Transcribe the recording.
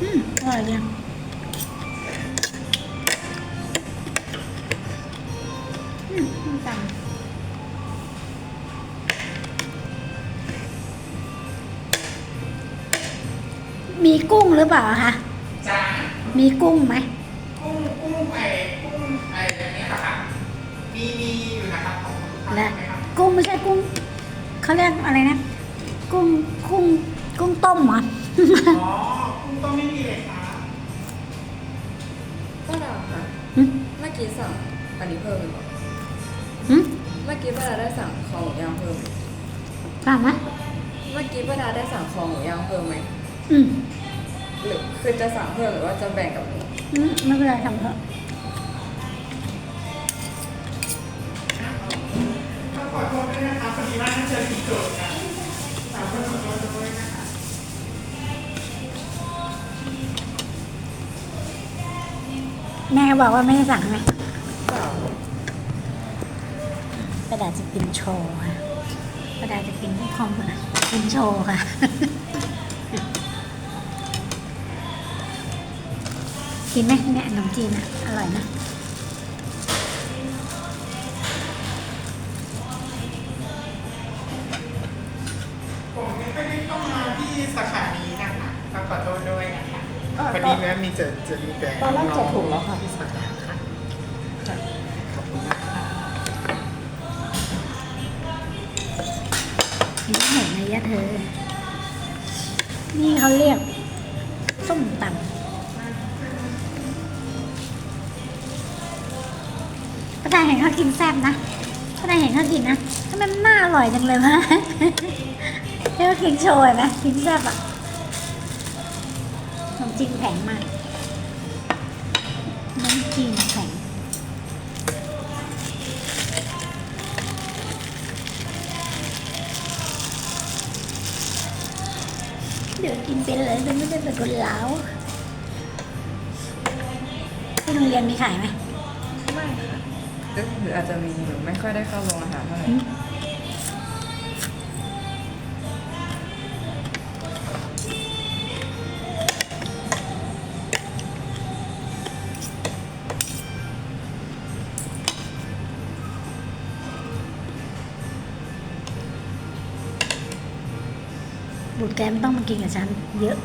อืมอร่อยยังอืมส้มตำมีกุ้งหรือเปล่าคะจ้ามีกุ้งไหมกุ้งกุ้งไอ้กุ้งไอ้อย่างเนี้ยครับมีมีอยู่นะครับของลูกค้าและไหมครับกุ้งไม่ใช่กุ้งเขาเรียกอะไรนะ กุ้งกุ้งกุ้งต้มเหรอ อ๋อ กุ้งต้มไม่มีเลยครับป้าดาค่ะ หึเมื่อกี้สั่งอันนี้เพิ่มหรือเปล่าหึเมื่อกี้ป้าดาได้สั่งคอหมูย่างเพิ่มเปล่าไหมเมื่อกี้ป้าดาได้สั่งคอหมูย่างเพิ่มไหมอืมหรือคือจะสั่งเพิ่มหรือว่าจะแบ่งกับหนูอืมไม่เป็นไรทำเถอะต้องขอโทษด้วยนะครับพอดีว่าน่าจะผิดโจทย์กัน แม่บอกว่าไม่ได้สั่งไหมเปล่ากระดาษจะกินโชว์ค่ะกระดาษจะกินไม่พร้อมกันนะกินโชว์ค่ะกินไหมเนี่ยขนมจีนอะ อร่อยนะผมไม่ค่อยได้เข้ามาที่สาขานี้นะคะต้องขอโทษด้วยนะคะอะ พอตดีอนว่ามีเจอเจอมีแต่ตอนแรกจดถูกแล้วค่ะที่สาขาค่ะค่ะขอบคุณนะคะนี่เห็นไหมยะเธอ นี่เขาเรียก ส้มตำป้าดาเห็นเขากินแซ่บนะป้าดาเห็นเขากินนะทำไมมันน่าอร่อยจังเลยวะเรียกว่ากินโชยไหมกินแซ่บอะ ขนมจีนแข็งมากน้ำจีนแข็งเดี๋ยวกินเป็นเลยมันไม่ได้เป็นคนล้าวที่โรงเรียนมีขายไหมไม่ค่ะเอ๊ะหรืออาจจะมีหรือไม่ค่อยได้เข้าโรงอาหารเท่าไหร่ บุตรแกไม่ต้องมากินกับฉัน เยอะ